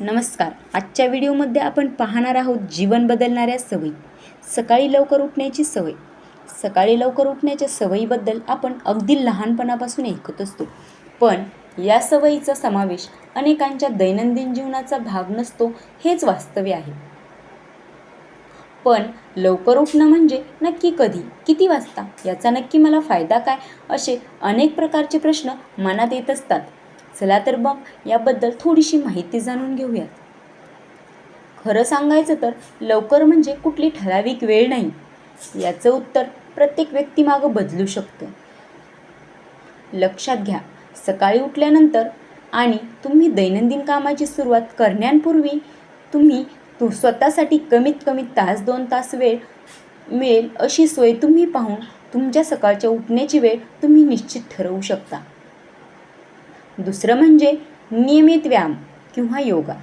नमस्कार. आजच्या व्हिडिओमध्ये आपण पाहणार आहोत जीवन बदलणाऱ्या सवयी. सकाळी लवकर उठण्याची सवय. सकाळी लवकर उठण्याच्या सवयीबद्दल आपण अगदी लहानपणापासून ऐकत असतो. पण या सवयीचा समावेश अनेकांच्या दैनंदिन जीवनाचा भाग नसतो हेच वास्तव्य आहे. पण लवकर उठणं म्हणजे नक्की कधी? किती वाजता? याचा नक्की मला फायदा काय? असे अनेक प्रकारचे प्रश्न मनात येत असतात. चला तर मग याबद्दल थोडीशी माहिती जाणून घेऊयात. खरं सांगायचं तर लवकर म्हणजे कुठली ठराविक वेळ नाही. याचं उत्तर प्रत्येक व्यक्तीमागं बदलू शकतं. लक्षात घ्या सकाळी उठल्यानंतर आणि तुम्ही दैनंदिन कामाची सुरुवात करण्यापूर्वी तुम्ही तू स्वतःसाठी कमीत कमी तास दोन तास वेळ मिळेल अशी सोय तुम्ही पाहून तुमच्या सकाळच्या उठण्याची वेळ तुम्ही निश्चित ठरवू शकता. दुसरं म्हणजे नियमित व्यायाम किंवा योगा.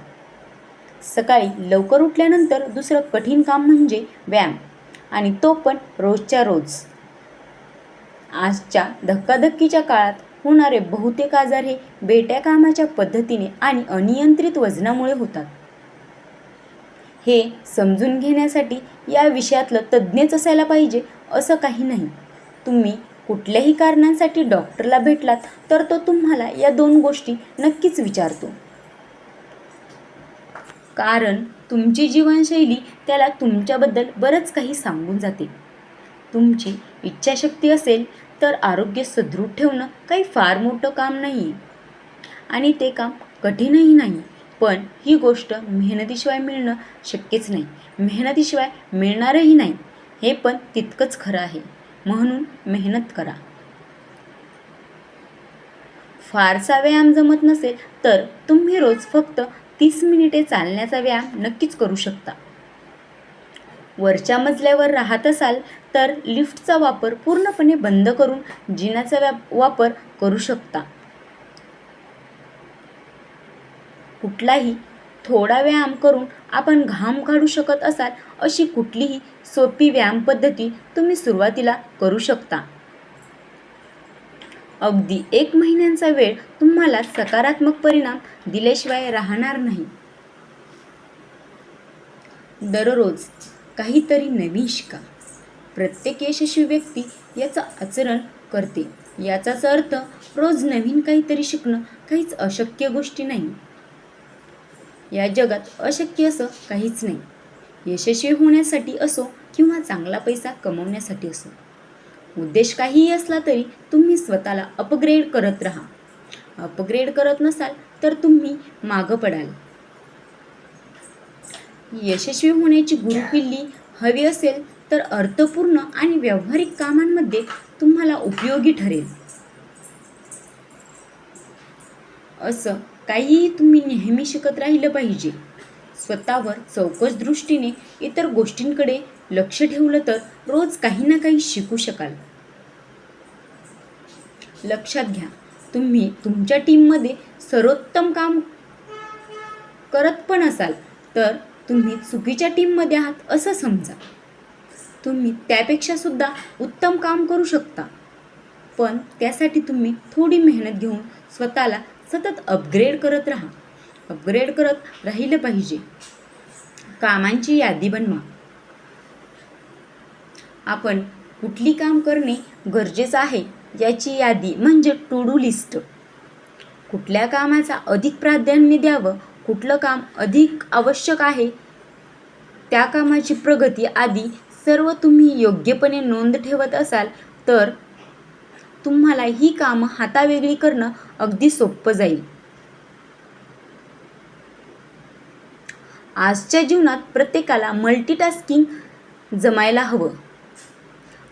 सकाळी लवकर उठल्यानंतर दुसरं कठीण काम म्हणजे व्यायाम आणि तो पण रोजच्या रोज. आजच्या धक्काधक्कीच्या काळात होणारे बहुतेक आजार हे बेट्या कामाच्या पद्धतीने आणि अनियंत्रित वजनामुळे होतात. हे समजून घेण्यासाठी या विषयातलं तज्ज्ञच असायला पाहिजे असं काही नाही. तुम्ही कुठल्याही कारणांसाठी डॉक्टरला भेटलात तर तो तुम्हाला या दोन गोष्टी नक्कीच विचारतो. कारण तुमची जीवनशैली त्याला तुमच्याबद्दल बरंच काही सांगून जाते. तुमची इच्छाशक्ती असेल तर आरोग्य सुदृढ ठेवणं काही फार मोठं काम नाही आणि ते काम कठीणही नाही पण ही गोष्ट मेहनतीशिवाय मिळणं शक्यच नाही. मेहनतीशिवाय मिळणारही नाही. हे पण तितकंच खरं आहे. म्हणून मेहनत करा. फारसा व्यायाम जमत नसेल तर तुम्ही रोज फक्त तीस मिनिटे चालण्याचा व्यायाम नक्कीच करू शकता. वरच्या मजल्यावर राहत असाल तर लिफ्टचा वापर पूर्णपणे बंद करून जिनाचा व्या वापर करू शकता. कुठलाही थोडा व्यायाम करून आपण घाम काढू शकत असाल अशी कुठलीही सोपी व्यायाम पद्धती तुम्ही सुरुवातीला करू शकता. अगदी एक महिन्यांचा वेळ तुम्हाला सकारात्मक परिणाम दिल्याशिवाय राहणार नाही. दररोज काहीतरी नवीन शिका. प्रत्येक यशस्वी व्यक्ती याचं आचरण करते. याचाच अर्थ रोज नवीन काहीतरी शिकणं काहीच अशक्य गोष्टी नाही. या जगात अशक्य असं काहीच नाही. यशस्वी होण्यासाठी असो किंवा चांगला पैसा कमवण्यासाठी असो. उद्देश काहीही असला तरी तुम्ही स्वतःला अपग्रेड करत राहा. अपग्रेड करत नसाल तर तुम्ही मागं पडाल. यशस्वी होण्याची गुरुकिल्ली हवी असेल तर अर्थपूर्ण आणि व्यावहारिक कामांमध्ये तुम्हाला उपयोगी ठरेल. असं काहीही तुम्ही नेहमी शिकत राहिलं पाहिजे. स्वतःवर चौकस दृष्टीने इतर गोष्टींकडे लक्ष ठेवलं तर रोज काही ना काही शिकू शकाल. लक्षात घ्या तुम्ही तुमच्या टीममध्ये सर्वोत्तम काम करत पण असाल तर तुम्ही चुकीच्या टीममध्ये आहात असं समजा. तुम्ही त्यापेक्षा सुद्धा उत्तम काम करू शकता. पण त्यासाठी तुम्ही थोडी मेहनत घेऊन स्वतःला सतत अपग्रेड करत राहा. अपग्रेड करत राहिलं पाहिजे. कामांची यादी बनवा. आपण कुठली काम करणे गरजेचं आहे याची यादी म्हणजे टू डू लिस्ट कुठल्या कामाचा अधिक प्राधान्य द्यावं कुठलं काम अधिक आवश्यक आहे त्या कामाची प्रगती आदी सर्व तुम्ही योग्यपणे नोंद ठेवत असाल तर तुम्हाला ही कामं हातावेगळी करणं अगदी सोपं जाईल. आजच्या जीवनात प्रत्येकाला मल्टीटास्किंग जमायला हवं.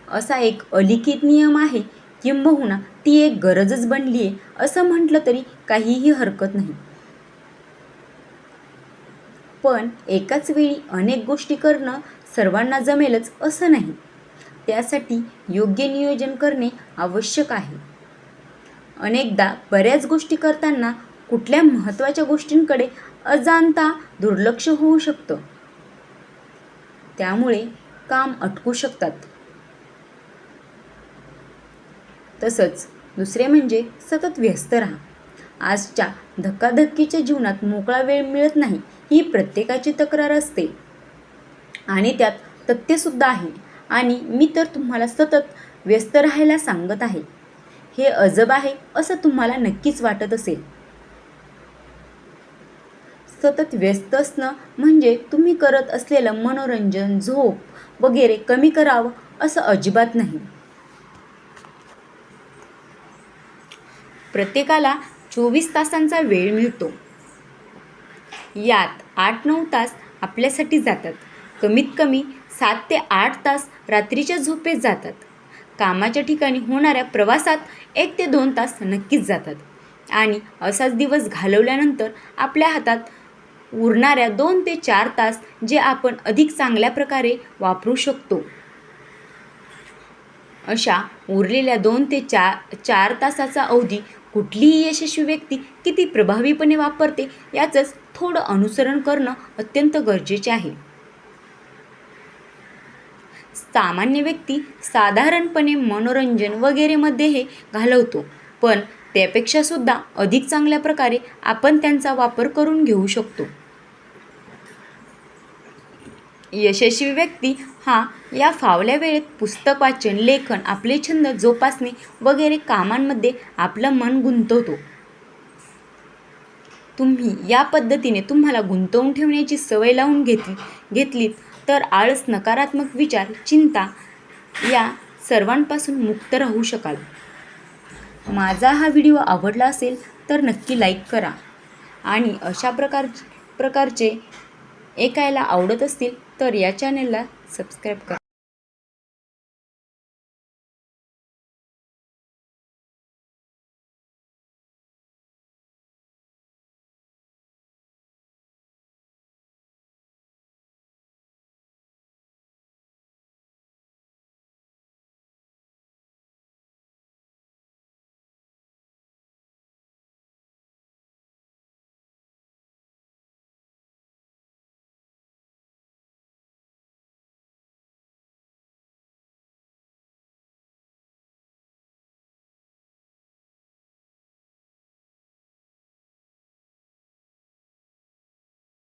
असा एक अलिखित नियम आहे किंबहुना ती एक गरजच बनली आहे असं म्हटलं तरी काहीही हरकत नाही. पण एकाच वेळी अनेक गोष्टी करणं सर्वांना जमेलच असं नाही. त्यासाठी योग्य नियोजन करणे आवश्यक आहे. अनेकदा बऱ्याच गोष्टी करताना कुठल्या महत्त्वाच्या गोष्टींकडे अजाणता दुर्लक्ष होऊ शकतं. त्यामुळे काम अटकू शकतात. तसंच दुसरे म्हणजे सतत व्यस्त राहा. आजच्या धक्काधक्कीच्या जीवनात मोकळा वेळ मिळत नाही ही प्रत्येकाची तक्रार असते. आणि त्यात तथ्यसुद्धा आहे. आणि मी तर तुम्हाला सतत व्यस्त राहायला सांगत आहे. हे अजब आहे असं तुम्हाला नक्कीच वाटत असेल. सतत व्यस्त असणं म्हणजे तुम्ही करत असलेलं मनोरंजन झोप वगैरे कमी करावं असं अजिबात नाही. प्रत्येकाला चोवीस तासांचा वेळ मिळतो. यात आठ नऊ तास आपल्यासाठी जातात. कमीत कमी सात ते आठ तास रात्रीच्या झोपेत जातात. कामाच्या ठिकाणी होणाऱ्या प्रवासात एक ते दोन तास नक्कीच जातात. आणि असाच दिवस घालवल्यानंतर आपल्या हातात उरणाऱ्या दोन ते चार तास जे आपण अधिक चांगल्या प्रकारे वापरू शकतो. अशा उरलेल्या दोन ते चार चार तासाचा अवधी कुठलीही यशस्वी व्यक्ती किती प्रभावीपणे वापरते याचंच थोडं अनुसरण करणं अत्यंत गरजेचे आहे. सामान्य व्यक्ती साधारणपणे मनोरंजन वगैरेमध्ये हे घालवतो. पण त्यापेक्षासुद्धा अधिक चांगल्या प्रकारे आपण त्यांचा वापर करून घेऊ शकतो. यशस्वी व्यक्ती हा या फावल्या वेळेत पुस्तक वाचन लेखन आपले छंद जोपासणे वगैरे कामांमध्ये आपलं मन गुंतवतो. तुम्ही या पद्धतीने तुम्हाला गुंतवून ठेवण्याची सवय लावून घेतली घेतलीत तर आळस नकारात्मक विचार चिंता या सर्वांपासून मुक्त राहू शकाल. माझा हा व्हिडिओ आवडला असेल तर नक्की लाईक करा आणि अशा प्रकार प्रकारचे ऐकायला आवडत असतील तर या चॅनलला सबस्क्राईब करा.